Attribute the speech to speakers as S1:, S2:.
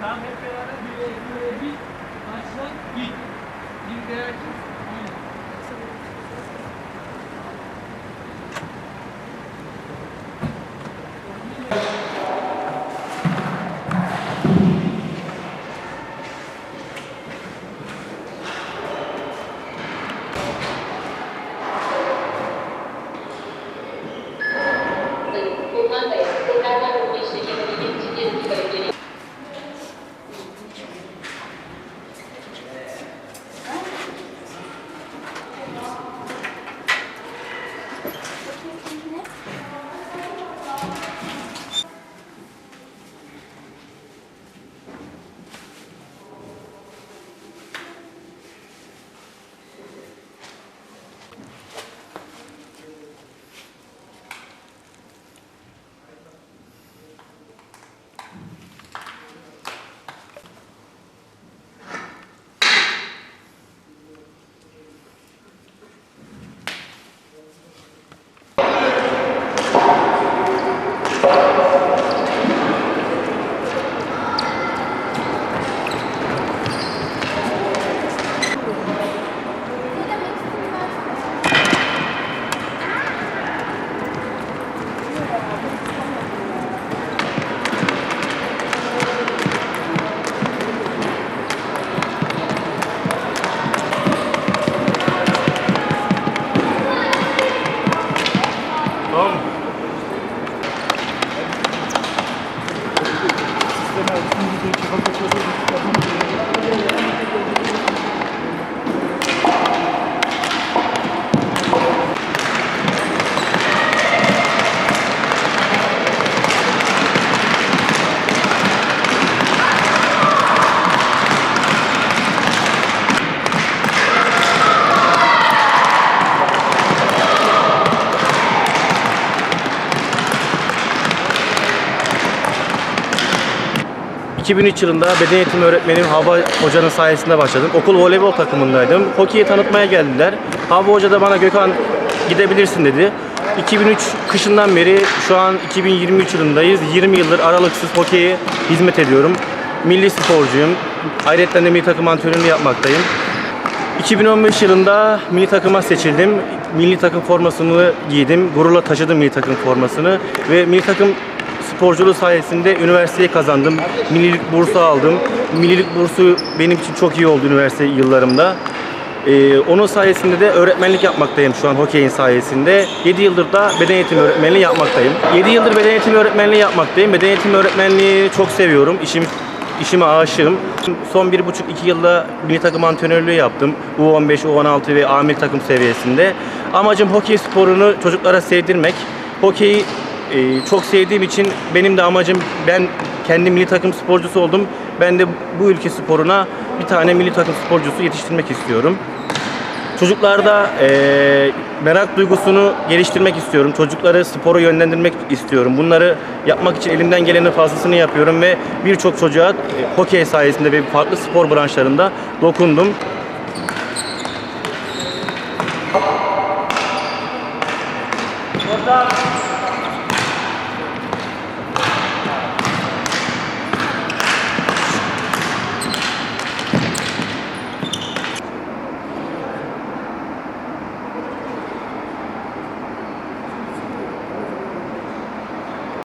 S1: Tamam hep beraber bir bir. Başla git. Bir değer Aynen.
S2: Kulman Idee,
S3: die Rocket ...2003 yılında beden eğitimi öğretmenim Hava Hoca'nın sayesinde başladım. Okul voleybol takımındaydım. Hokeyi tanıtmaya geldiler. Hava Hoca da bana Gökhan gidebilirsin dedi. 2003 kışından beri şu an 2023 yılındayız. 20 yıldır aralıksız hokeye hizmet ediyorum. Milli sporcuyum. Ayrıca de milli takım antrenörlüğü yapmaktayım. 2015 yılında milli takıma seçildim. Milli takım formasını giydim. Gururla taşıdım milli takım formasını. Ve milli takım sporculuğu sayesinde üniversiteyi kazandım. Millilik bursu aldım. Millilik bursu benim için çok iyi oldu üniversite yıllarımda. Ee, onun sayesinde de öğretmenlik yapmaktayım şu an hokeyin sayesinde. 7 yıldır da beden eğitimi öğretmenliği yapmaktayım. 7 yıldır beden eğitimi öğretmenliği yapmaktayım. Beden eğitimi öğretmenliği çok seviyorum. İşim işime aşığım. Son bir buçuk iki yılda milli takım antrenörlüğü yaptım. U15, U16 ve A milli takım seviyesinde. Amacım hokey sporunu çocuklara sevdirmek. Hokeyi e, çok sevdiğim için benim de amacım ben kendi milli takım sporcusu oldum. Ben de bu ülke sporuna bir tane milli takım sporcusu yetiştirmek istiyorum. Çocuklarda e, merak duygusunu geliştirmek istiyorum. Çocukları spora yönlendirmek istiyorum. Bunları yapmak için elimden gelenin fazlasını yapıyorum ve birçok çocuğa e, hokey sayesinde ve farklı spor branşlarında dokundum. Orada